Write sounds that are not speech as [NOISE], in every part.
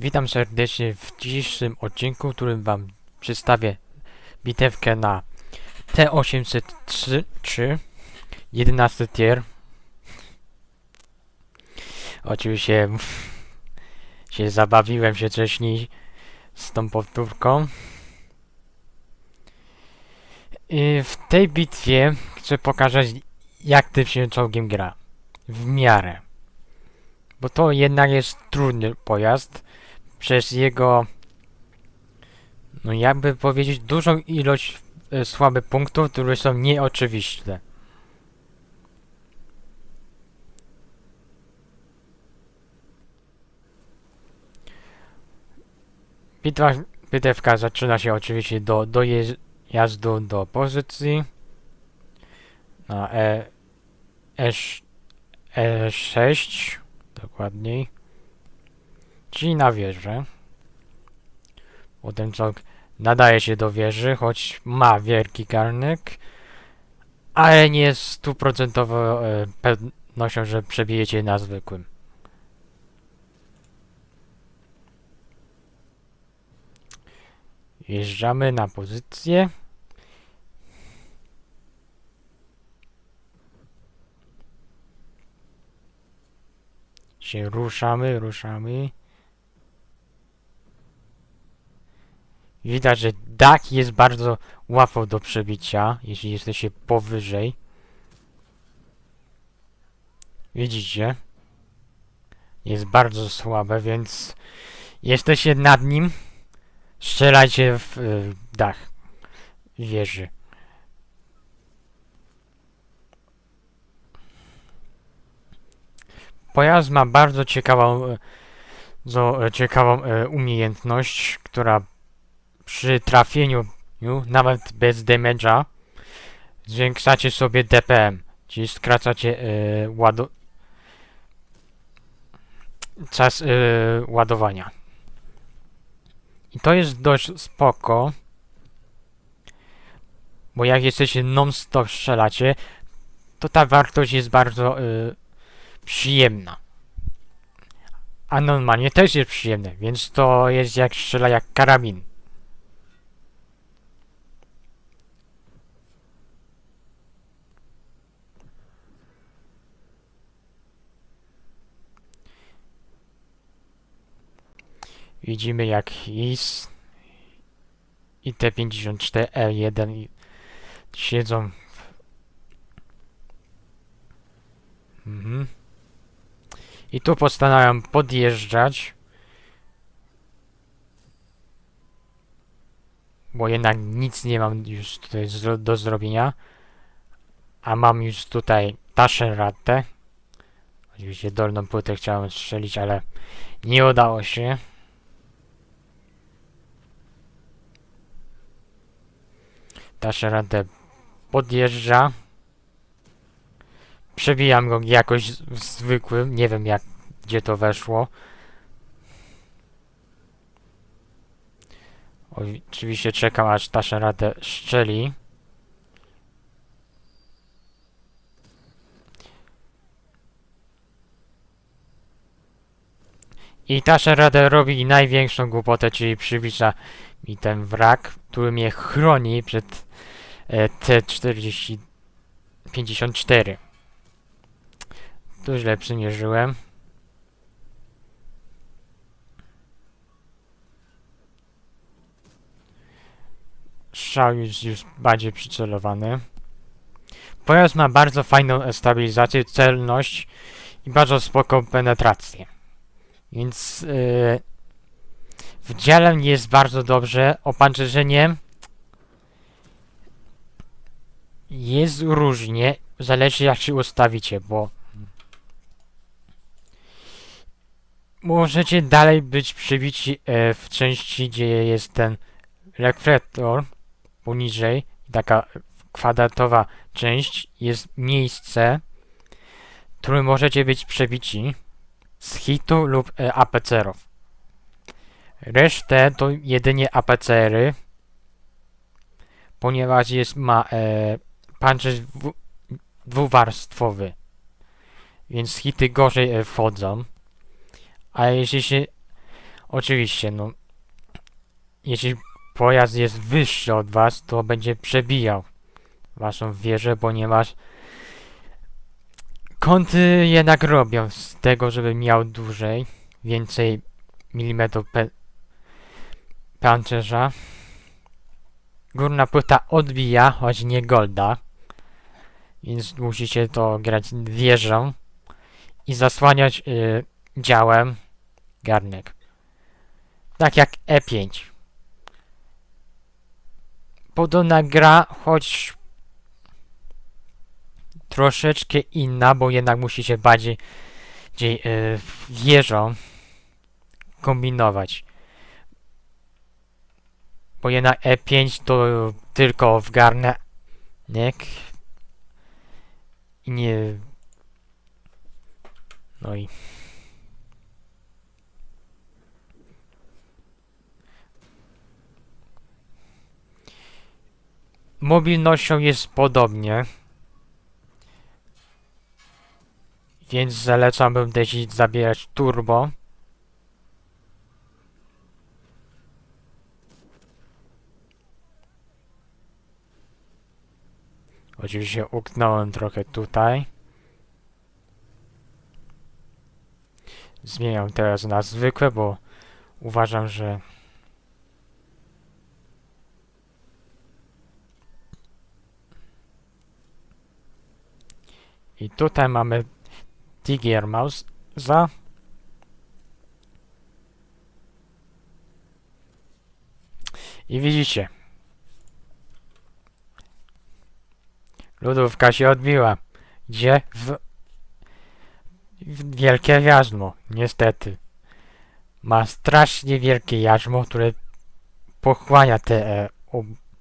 Witam serdecznie w dzisiejszym odcinku, w którym Wam przedstawię bitewkę na T803 3, 11 tier. Oczywiście się zabawiłem się wcześniej z tą powtórką. I w tej bitwie chcę pokazać jak tym się czołgiem gra. W miarę. Bo to jednak jest trudny pojazd przez jego, no jakby powiedzieć, dużą ilość e, słabych punktów, które są nieoczywiste. Bitwa, bitewka zaczyna się oczywiście do dojazdu do pozycji na E, E6, E6 dokładniej. Czyli na wieżę. Bo ten czołg nadaje się do wieży, choć ma wielki garnek, ale nie jest stuprocentową e, pewnością, że przebijecie na zwykłym. Wjeżdżamy na pozycję. Się ruszamy, ruszamy. Widać, że dach jest bardzo łatwo do przebicia, jeśli jesteście powyżej. Widzicie? Jest bardzo słabe, więc jesteście nad nim. Strzelajcie w y, dach wieży. Pojazd ma bardzo ciekawą, e, zo, e, ciekawą e, umiejętność, która przy trafieniu, nawet bez damage'a, zwiększacie sobie DPM, czyli skracacie e, ładu... czas e, ładowania. I to jest dość spoko, bo jak jesteście non-stop strzelacie, to ta wartość jest bardzo e, przyjemna. A normalnie też jest przyjemne, więc to jest jak strzela jak karabin. Widzimy jak IS i T54E1 i- siedzą. Mhm. I tu postanawiam podjeżdżać. Bo jednak nic nie mam już tutaj do zrobienia. A mam już tutaj Taschenratte. Oczywiście dolną płytę chciałem strzelić, ale nie udało się. Taschenratte podjeżdża. Przebijam go jakoś zwykłym, nie wiem jak, gdzie to weszło. Oczywiście czekam aż Taschenratte strzeli. I Taschenratte robi największą głupotę, czyli przybicza mi ten wrak, który mnie chroni przed e, T-40 54. Tu źle przymierzyłem. Strzał już, już bardziej przycelowany. Pojazd ma bardzo fajną stabilizację, celność i bardzo spoko penetrację. Więc yy, w dziale jest bardzo dobrze. Opancerzenie jest różnie, zależy jak się ustawicie, bo możecie dalej być przebici e, w części, gdzie jest ten reflektor poniżej, taka kwadratowa część, jest miejsce, w którym możecie być przebici z hitu lub e, APCR-ów. Resztę to jedynie APCR-y, ponieważ jest ma e, pancerz dwu, dwuwarstwowy, więc hity gorzej e, wchodzą. A jeśli się Oczywiście, no. Jeśli pojazd jest wyższy od was, to będzie przebijał waszą wieżę, ponieważ kąty jednak robią z tego, żeby miał dłużej, więcej milimetrów pancerza. Górna płyta odbija, choć nie golda, więc musicie to grać wieżą i zasłaniać y, działem garnek. Tak jak E5. Podobna gra, choć troszeczkę inna, bo jednak musicie bardziej bardziej, y, wieżą kombinować. Bo jednak E5 to tylko w garnek i nie no i mobilnością jest podobnie. Więc zalecałbym też zabierać turbo. Oczywiście uknąłem trochę tutaj. Zmieniam teraz na zwykłe, bo uważam, że I tutaj mamy Tiger Mouse za I widzicie Lodówka się odbiła. Gdzie? W, w wielkie jarzmo, niestety. Ma strasznie wielkie jarzmo, które pochłania te e,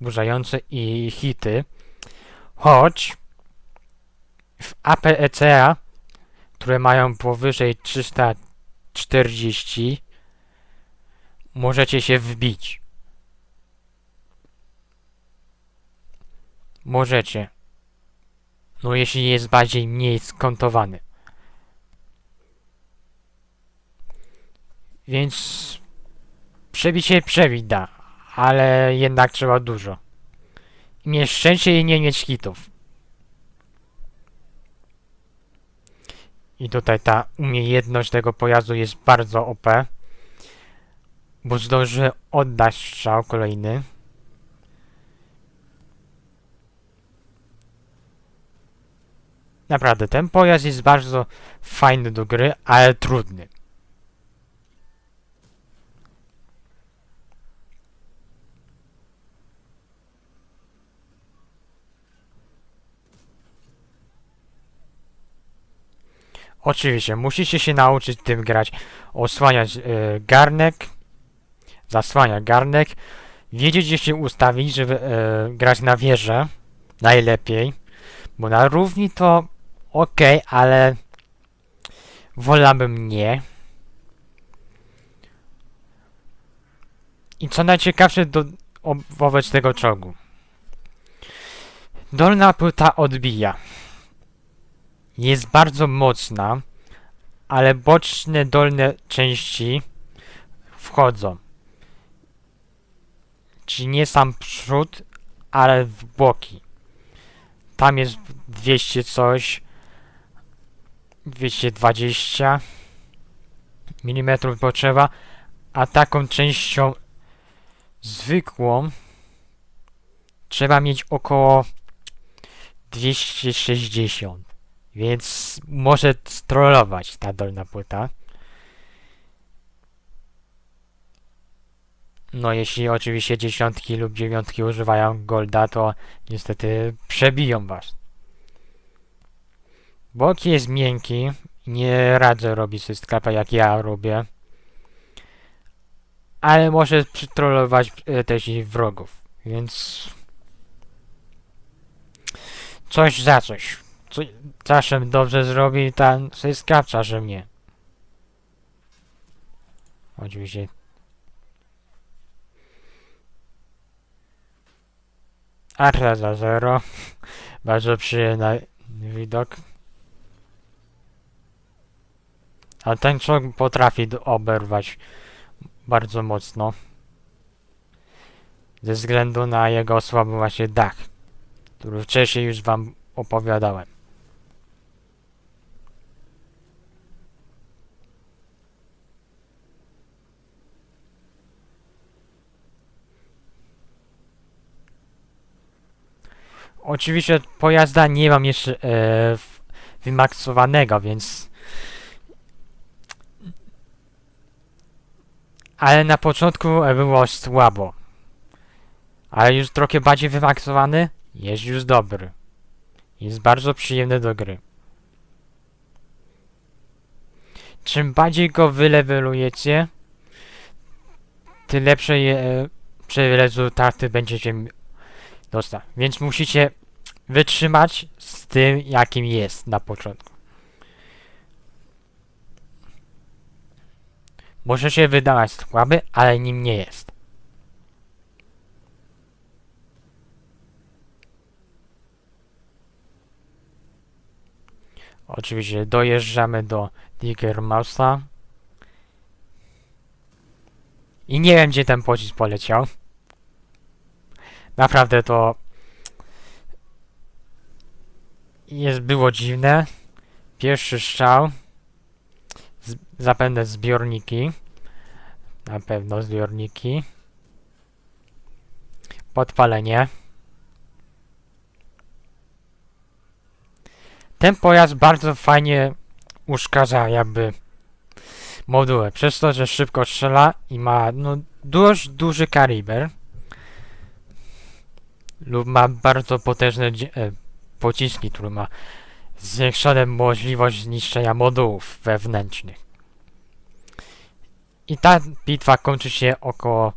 oburzające i hity. Choć w APECA, które mają powyżej 340, możecie się wbić. Możecie. No jeśli jest bardziej mniej skontowany. Więc przebicie przebić da, ale jednak trzeba dużo. Mieć szczęście i nie mieć hitów. I tutaj ta umiejętność tego pojazdu jest bardzo OP. Bo zdąży oddać strzał kolejny. Naprawdę, ten pojazd jest bardzo fajny do gry, ale trudny. Oczywiście, musicie się nauczyć tym grać. Osłaniać y, garnek, zasłania garnek, wiedzieć gdzie się ustawić, żeby y, grać na wieżę, najlepiej, bo na równi to ok, ale wolałbym nie. I co najciekawsze do, o, wobec tego czołgu. Dolna płyta odbija jest bardzo mocna, ale boczne dolne części wchodzą. Czyli nie sam przód, ale w boki. Tam jest 200 coś, 220 mm potrzeba, a taką częścią zwykłą trzeba mieć około 260. Więc może strollować ta dolna płyta. No jeśli oczywiście dziesiątki lub dziewiątki używają golda, to niestety przebiją was. Boki jest miękki, nie radzę robić sobie sklepa jak ja robię. Ale może przytrollować e, też i wrogów, więc... Coś za coś co, czasem dobrze zrobi, tam sobie skapcza, że mnie. Oczywiście. Arta za zero. [LAUGHS] Bardzo przyjemny widok. A ten człowiek potrafi oberwać bardzo mocno. Ze względu na jego słaby właśnie dach, który wcześniej już wam opowiadałem. Oczywiście pojazda nie mam jeszcze e, wymaksowanego, więc ale na początku e, było słabo. Ale już trochę bardziej wymaksowany, jest już dobry. Jest bardzo przyjemny do gry. Czym bardziej go wylewelujecie, tym lepsze je, rezultaty będziecie dostać. Więc musicie wytrzymać z tym, jakim jest na początku. Może się wydawać słaby, ale nim nie jest. Oczywiście dojeżdżamy do Tiger Mouse'a. I nie wiem, gdzie ten pocisk poleciał. Naprawdę to jest było dziwne. Pierwszy strzał. Zapewne zbiorniki. Na pewno zbiorniki. Podpalenie. Ten pojazd bardzo fajnie uszkadza jakby moduły. Przez to, że szybko strzela i ma no, dość duży kaliber. Lub ma bardzo potężne e, pociski, który ma zwiększoną możliwość zniszczenia modułów wewnętrznych. I ta bitwa kończy się około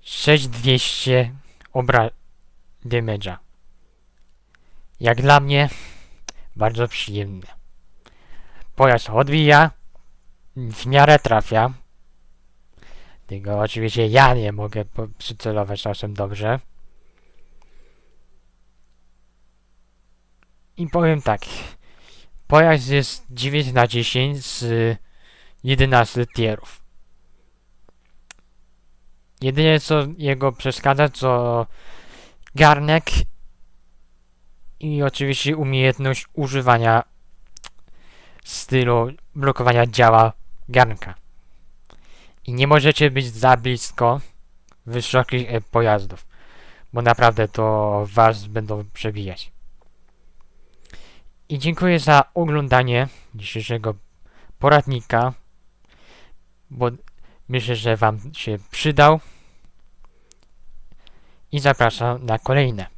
6200 obra damage'a. Jak dla mnie bardzo przyjemne. Pojazd odbija, w miarę trafia. Tylko oczywiście ja nie mogę przycelować czasem dobrze. I powiem tak. Pojazd jest 9 na 10 z 11 tierów. Jedynie co jego przeszkadza to garnek i oczywiście umiejętność używania stylu blokowania działa garnka. I nie możecie być za blisko wysokich e, pojazdów, bo naprawdę to was będą przebijać. I dziękuję za oglądanie dzisiejszego poradnika, bo myślę, że wam się przydał. I zapraszam na kolejne.